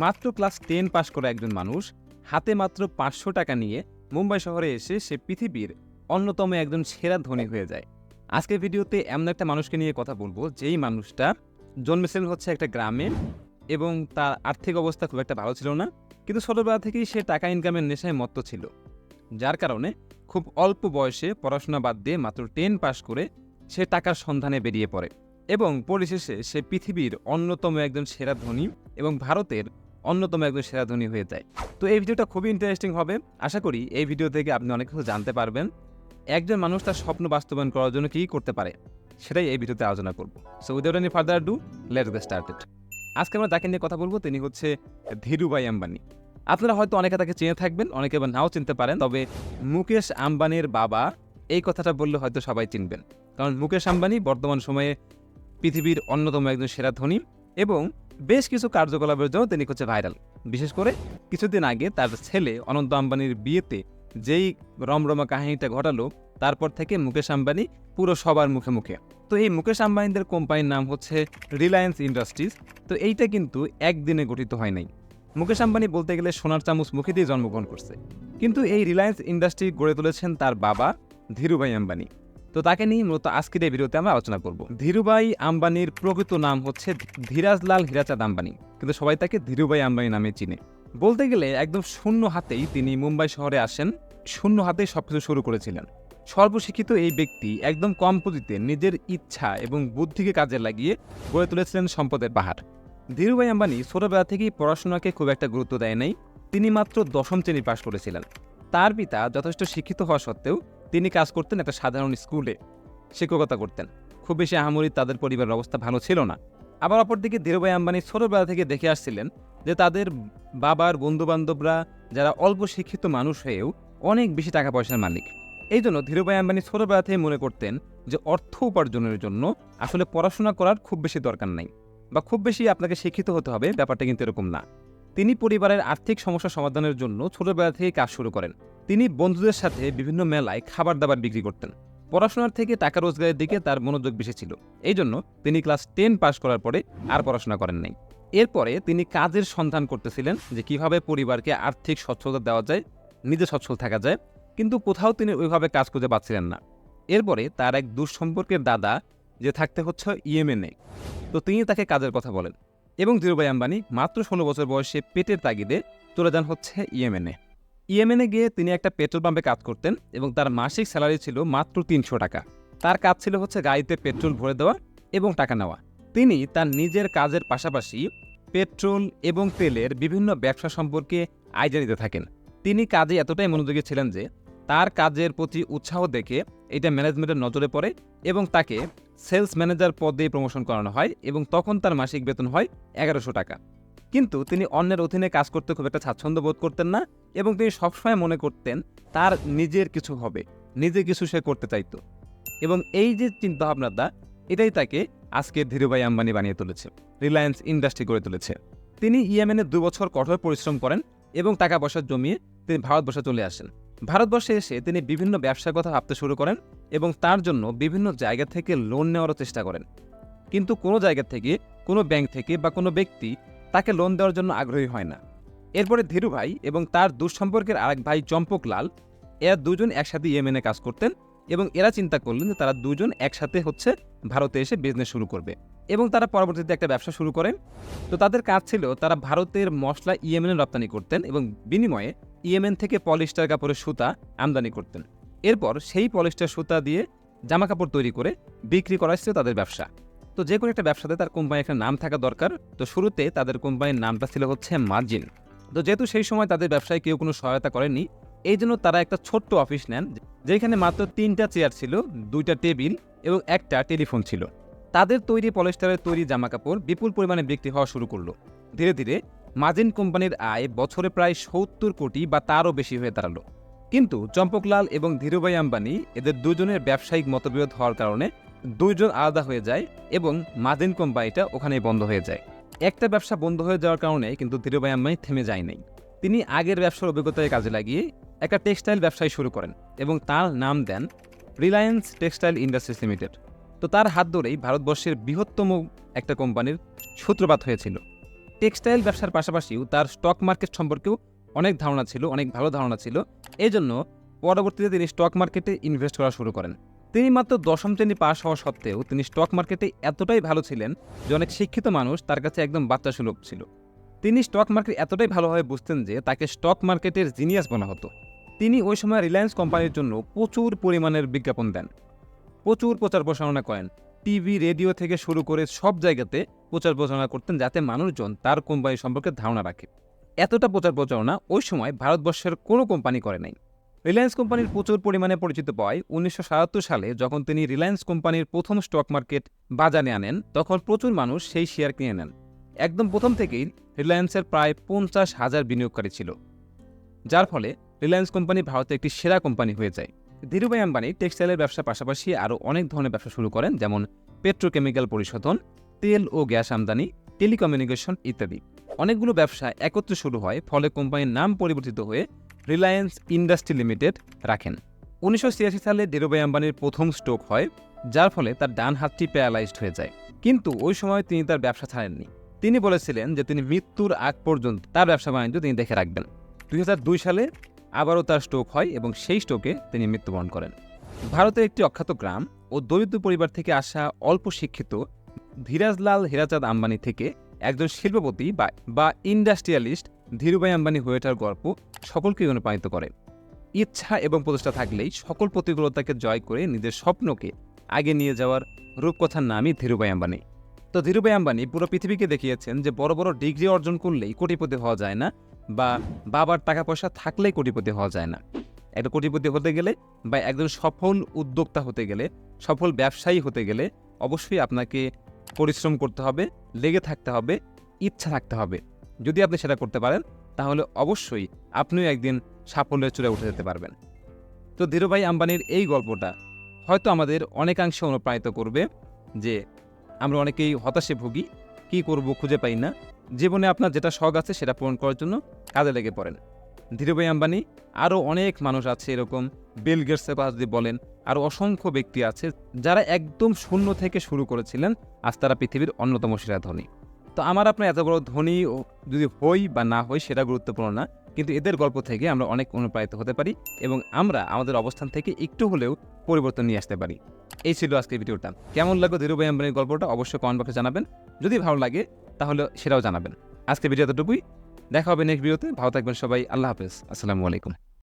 মাত্র class ten pass করা একজন মানুষ হাতে মাত্র পাঁচশো টাকা নিয়ে মুম্বাই শহরে এসে সে পৃথিবীর অন্যতম একজন সেরা ধনী হয়ে যায়। আজকের ভিডিওতে এমন একটা মানুষকে নিয়ে কথা বলব, যেই মানুষটা জন্মেছিলেন হচ্ছে একটা গ্রামে এবং তার আর্থিক অবস্থা খুব একটা ভালো ছিল না, কিন্তু ছোটবেলা থেকেই সে টাকা ইনকামের নেশায় মত্ত ছিল। যার কারণে খুব অল্প বয়সে পড়াশোনা বাদ দিয়ে মাত্র টেন পাশ করে সে টাকার সন্ধানে বেরিয়ে পড়ে এবং পরিশেষে সে পৃথিবীর অন্যতম একজন সেরা ধনী এবং ভারতের অন্যতম একজন সেরা ধনী হয়ে যায়। তো এই ভিডিওটা খুবই ইন্টারেস্টিং হবে। আশা করি এই ভিডিও থেকে আপনি অনেক কিছু জানতে পারবেন। একজন মানুষ তার স্বপ্ন বাস্তবায়ন করার জন্য কী করতে পারে, সেটাই এই ভিডিওতে আলোচনা করব। So without any further do let's get started আজকে আমরা যাকে নিয়ে কথা বলব, তিনি হচ্ছে ধীরুভাই আম্বানি। আপনারা হয়তো অনেকে তাকে চিনে থাকবেন, অনেকে আবার নাও চিনতে পারেন, তবে মুকেশ আম্বানির বাবা এই কথাটা বললে হয়তো সবাই চিনবেন। কারণ মুকেশ আম্বানি বর্তমান সময়ে পৃথিবীর অন্যতম একজন সেরা ধনী এবং বেশ কিছু কার্যকলাপের জন্য তিনি হচ্ছে ভাইরাল। বিশেষ করে কিছুদিন আগে তার ছেলে অনন্ত আম্বানির বিয়েতে যেই রমরমা কাহিনীটা ঘটালো, তারপর থেকে মুকেশ আম্বানি পুরো সবার মুখে মুখে। তো এই মুকেশ আম্বানিদের কোম্পানির নাম হচ্ছে রিলায়েন্স ইন্ডাস্ট্রিজ। তো এইটা কিন্তু একদিনে গঠিত হয় নাই। মুকেশ আম্বানি বলতে গেলে সোনার চামচ মুখে দিয়ে জন্মগ্রহণ করছে। কিন্তু এই রিলায়েন্স ইন্ডাস্ট্রি গড়ে তুলেছেন তার বাবা ধীরুভাই আম্বানি। তো তাকে নিয়ে মূলত আজকের এই ভিডিওতে আমরা আলোচনা করব। ধীরুভাই আম্বানির প্রকৃত নাম হচ্ছে ধীরাজলাল হীরাচাঁদ আম্বানি, কিন্তু সবাই তাকে ধীরুভাই আম্বানি নামে চিনে। বলতে গেলে একদম শূন্য হাতেই তিনি মুম্বাই শহরে আসেন, শূন্য হাতেই সবকিছু শুরু করেছিলেন। সর্বশিক্ষিত এই ব্যক্তি একদম কম পুঁজিতে নিজের ইচ্ছা এবং বুদ্ধিকে কাজে লাগিয়ে গড়ে তুলেছিলেন সম্পদের পাহাড়। ধীরুভাই আম্বানি ছোটবেলা থেকেই পড়াশোনাকে খুব একটা গুরুত্ব দেয় নাই, তিনি মাত্র দশম শ্রেণি পাশ করেছিলেন। তার পিতা যথেষ্ট শিক্ষিত হওয়া সত্ত্বেও তিনি কাজ করতেন একটা সাধারণ স্কুলে। শিক্ষকতা করতেন। খুব বেশি আহামরি তাদের পরিবারের অবস্থা ভালো ছিল না। আবার অপরদিকে ধীরুভাই আম্বানি ছোটবেলা থেকে দেখে আসছিলেন যে তাদের বাবার বন্ধুবান্ধবরা যারা অল্প শিক্ষিত মানুষ হয়েও অনেক বেশি টাকা পয়সার মালিক। এই জন্য ধীরুভাই আম্বানি ছোটবেলা থেকে মনে করতেন যে অর্থ উপার্জনের জন্য আসলে পড়াশোনা করার খুব বেশি দরকার নাই। বা খুব বেশি আপনাকে শিক্ষিত হতে হবে, ব্যাপারটা কিন্তু এরকম না। তিনি পরিবারের আর্থিক সমস্যা সমাধানের জন্য ছোটবেলা থেকে কাজ শুরু করেন। তিনি বন্ধুদের সাথে বিভিন্ন মেলায় খাবার দাবার বিক্রি করতেন। পড়াশোনার থেকে টাকা রোজগারের দিকে তার মনোযোগ বেশি ছিল। এই জন্য তিনি ক্লাস টেন পাশ করার পরে আর পড়াশোনা করেন নাই। এরপরে তিনি কাজের সন্ধান করতেছিলেন যে কীভাবে পরিবারকে আর্থিক সচ্ছলতা দেওয়া যায়, নিজে সচ্ছল থাকা যায়, কিন্তু কোথাও তিনি ওইভাবে কাজ খুঁজে পাচ্ছিলেন না। এরপরে তার এক দুঃসম্পর্কের দাদা যে থাকতে হচ্ছে ইয়েমেনে। তো তিনি তাকে কাজের কথা বলেন। এবং ধীরুভাই আম্বানি মাত্র ষোলো বছর বয়সে পেটের তাগিদে চলে যান হচ্ছে ইয়েমেনে। ইয়েমেনে গিয়ে তিনি একটা পেট্রোল পাম্পে কাজ করতেন এবং তার মাসিক স্যালারি ছিল মাত্র তিনশো টাকা। তার কাজ ছিল হচ্ছে গাড়িতে পেট্রোল ভরে দেওয়া এবং টাকা নেওয়া। তিনি তার নিজের কাজের পাশাপাশি পেট্রোল এবং তেলের বিভিন্ন ব্যবসা সম্পর্কে আইডিয়া দিতে থাকেন। তিনি কাজে এতটাই মনোযোগী ছিলেন যে তার কাজের প্রতি উৎসাহ দেখে এটা ম্যানেজমেন্টের নজরে পড়ে এবং তাকে সেলস ম্যানেজার পদে প্রমোশন করানো হয় এবং তখন তার মাসিক বেতন হয় এগারোশো টাকা। কিন্তু তিনি অন্যের অধীনে কাজ করতে খুব একটা স্বাচ্ছন্দ্য বোধ করতেন না এবং তিনি সবসময় মনে করতেন, তার নিজের কিছু হবে, নিজে কিছু সে করতে চাইতো। এবং এই যে চিন্তাভাবনাটা, এটাই তাকে আজকে ধীরুভাই আম্বানি বানিয়ে তুলেছে, রিলায়েন্স ইন্ডাস্ট্রি গড়ে তুলেছে। তিনি ইয়েমেনে দু বছর কঠোর পরিশ্রম করেন এবং টাকা পয়সা জমিয়ে তিনি ভারতবর্ষে চলে আসেন। ভারতবর্ষে এসে তিনি বিভিন্ন ব্যবসার কথা ভাবতে শুরু করেন এবং তার জন্য বিভিন্ন জায়গা থেকে লোন নেওয়ারও চেষ্টা করেন। কিন্তু কোনো জায়গা থেকে, কোনো ব্যাংক থেকে বা কোনো ব্যক্তি তাকে লোন দেওয়ার জন্য আগ্রহী হয় না। এরপরে ধীরু ভাই এবং তার দুঃসম্পর্কের আরেক ভাই চম্পকলাল এরা দুজন একসাথে ইয়েমেনে কাজ করতেন এবং এরা চিন্তা করলেন যে তারা দুজন একসাথে হচ্ছে ভারতে এসে বিজনেস শুরু করবে এবং তারা পরবর্তীতে একটা ব্যবসা শুরু করেন। তো তাদের কাজ ছিল তারা ভারতের মশলা ইয়েমেনে রপ্তানি করতেন এবং বিনিময়ে ইয়েমেন থেকে পলিস্টার কাপড়ের সুতা আমদানি করতেন। এরপর সেই পলিস্টার সুতা দিয়ে জামা কাপড় তৈরি করে বিক্রি করা ছিল তাদের ব্যবসা। তো যে কোনো একটা ব্যবসাতে তার কোম্পানির একটা নাম থাকা দরকার। তো শুরুতে তাদের কোম্পানির নামটা ছিল হচ্ছে মার্জিন। তো যেহেতু সেই সময় তাদের ব্যবসায় কেউ কোনো সহায়তা করেনি এই জন্য তারা একটা ছোট্ট অফিস নেন, যেখানে মাত্র তিনটা চেয়ার ছিল, দুইটা টেবিল এবং একটা টেলিফোন ছিল। তাদের তৈরি পলিস্টারের তৈরি জামাকাপড় বিপুল পরিমাণে বিক্রি হওয়া শুরু করল। ধীরে ধীরে মার্জিন কোম্পানির আয় বছরে প্রায় সত্তর কোটি বা তারও বেশি হয়ে দাঁড়াল। কিন্তু চম্পকলাল এবং ধীরুভাই আম্বানি এদের দুজনের ব্যবসায়িক মতবিরোধ হওয়ার কারণে দুইজন আলাদা হয়ে যায় এবং মার্জিন কোম্পানিটা ওখানেই বন্ধ হয়ে যায়। একটা ব্যবসা বন্ধ হয়ে যাওয়ার কারণে কিন্তু ধীরুভাই আম্বানি থেমে যায় নাই। তিনি আগের ব্যবসার অভিজ্ঞতায় কাজে লাগিয়ে একটা টেক্সটাইল ব্যবসায় শুরু করেন এবং তার নাম দেন রিলায়েন্স টেক্সটাইল ইন্ডাস্ট্রিজ লিমিটেড। তো তার হাত ধরেই ভারতবর্ষের বৃহত্তম একটা কোম্পানির সূত্রপাত হয়েছিল। টেক্সটাইল ব্যবসার পাশাপাশিও তার স্টক মার্কেট সম্পর্কেও অনেক ধারণা ছিল, অনেক ভালো ধারণা ছিল। এই জন্য পরবর্তীতে তিনি স্টক মার্কেটে ইনভেস্ট করা শুরু করেন। তিনি মাত্র দশম শ্রেণি পাস হওয়া সত্ত্বেও তিনি স্টক মার্কেটে এতটাই ভালো ছিলেন যে অনেক শিক্ষিত মানুষ তার কাছে একদম বাচ্চা সুলভ ছিল। তিনি স্টক মার্কেট এতটাই ভালোভাবে বুঝতেন যে তাকে স্টক মার্কেটের জিনিয়াস বলা হতো। তিনি ওই সময় রিলায়েন্স কোম্পানির জন্য প্রচুর পরিমাণের বিজ্ঞাপন দেন। প্রচুর প্রচার প্রসারণা করেন। টিভি, রেডিও থেকে শুরু করে সব জায়গাতে প্রচার প্রচারণা করতেন যাতে মানুষজন তার কোম্পানি সম্পর্কে ধারণা রাখে। এতটা প্রচার প্রচারণা ওই সময় ভারতবর্ষের কোনো কোম্পানি করে নাই। রিলায়েন্স কোম্পানির প্রচুর পরিমাণে পরিচিত পায় উনিশশো সাতাত্তর সালে যখন তিনি রিলায়েন্স কোম্পানির প্রথম স্টক মার্কেট বাজারে আনেন, তখন প্রচুর মানুষ সেই শেয়ার কিনে নেন। একদম প্রথম থেকেই রিলায়েন্সের প্রায় পঞ্চাশ হাজার বিনিয়োগকারী ছিল। যার ফলে রিলায়েন্স কোম্পানি ভারতে একটি সেরা কোম্পানি হয়ে যায়। ধীরুভাই আম্বানি টেক্সটাইলের ব্যবসার পাশাপাশি আরও অনেক ধরনের ব্যবসা শুরু করেন, যেমন পেট্রোকেমিক্যাল পরিশোধন, তেল ও গ্যাস আমদানি, টেলিকমিউনিকেশন ইত্যাদি। অনেকগুলো ব্যবসা একত্রে শুরু হয়, ফলে কোম্পানির নাম পরিবর্তিত হয়ে রিলায়েন্স ইন্ডাস্ট্রি লিমিটেড রাখেন। উনিশশো ছিয়াশি সালে ধীরুভাই আম্বানির প্রথম স্ট্রোক হয়, যার ফলে তার ডান হাতটি প্যারালাইজড হয়ে যায়। কিন্তু ওই সময় তিনি তার ব্যবসা ছাড়েননি। তিনি বলেছিলেন যে তিনি মৃত্যুর আগ পর্যন্ত তার ব্যবসা বাণিজ্য তিনি দেখে রাখবেন। দুই হাজার দুই সালে আবারও তার স্ট্রোক হয় এবং সেই স্ট্রোকে তিনি মৃত্যুবরণ করেন। ভারতের একটি অখ্যাত গ্রাম ও দরিদ্র পরিবার থেকে আসা অল্প শিক্ষিত ধীরাজলাল হীরাচাঁদ আম্বানি থেকে একজন শিল্পপতি বা ইন্ডাস্ট্রিয়ালিস্ট ধীরুভাই আম্বানি হয়ে ওঠার গল্প সকলকেই অনুপ্রাণিত করে। ইচ্ছা এবং প্রচেষ্টা থাকলেই সকল প্রতিকূলতাকে জয় করে নিজের স্বপ্নকে আগে নিয়ে যাওয়ার রূপকথার নামই ধীরুভাই আম্বানি। তো ধীরুভাই আম্বানি পুরো পৃথিবীকে দেখিয়েছেন যে বড় বড় ডিগ্রি অর্জন করলেই কোটিপতি হওয়া যায় না বা বাবার টাকা পয়সা থাকলেই কোটিপতি হওয়া যায় না। একটা কোটিপতি হতে গেলে বা একজন সফল উদ্যোক্তা হতে গেলে, সফল ব্যবসায়ী হতে গেলে অবশ্যই আপনাকে পরিশ্রম করতে হবে, লেগে থাকতে হবে, ইচ্ছা থাকতে হবে। যদি আপনি সেটা করতে পারেন, তাহলে অবশ্যই আপনিও একদিন সাফল্যের চূড়ায় উঠে যেতে পারবেন। তো ধীরুভাই আম্বানির এই গল্পটা হয়তো আমাদের অনেকাংশে অনুপ্রাণিত করবে যে আমরা অনেকেই হতাশে ভুগি, কী করব খুঁজে পাই না। জীবনে আপনার যেটা শখ আছে সেটা পূরণ করার জন্য কাজে লেগে পড়েন। ধীরুভাই আম্বানি আরও অনেক মানুষ আছে এরকম বিল গেটসের কথা যদি বলেন আরও অসংখ্য ব্যক্তি আছে যারা একদম শূন্য থেকে শুরু করেছিলেন, আজ তারা পৃথিবীর অন্যতম সেরা ধনী। তো আমার আপনার এত বড় ধনী যদি হই বা না হই সেটা গুরুত্বপূর্ণ না, কিন্তু এদের গল্প থেকে আমরা অনেক অনুপ্রাণিত হতে পারি এবং আমরা আমাদের অবস্থান থেকে একটু হলেও পরিবর্তন নিয়ে আসতে পারি। এই ছিল আজকের ভিডিওটা। কেমন লাগল ধীরুভাই আম্বানির গল্পটা অবশ্যই কমেন্ট বক্সে জানাবেন। যদি ভালো লাগে তাহলে সেটাও জানাবেন। আজকে ভিডিও এতটুকুই। দেখা হবে নেক্সট ভিডিওতে ভালো থাকবেন সবাই। আল্লাহ হাফেজ। আসসালামু আলাইকুম।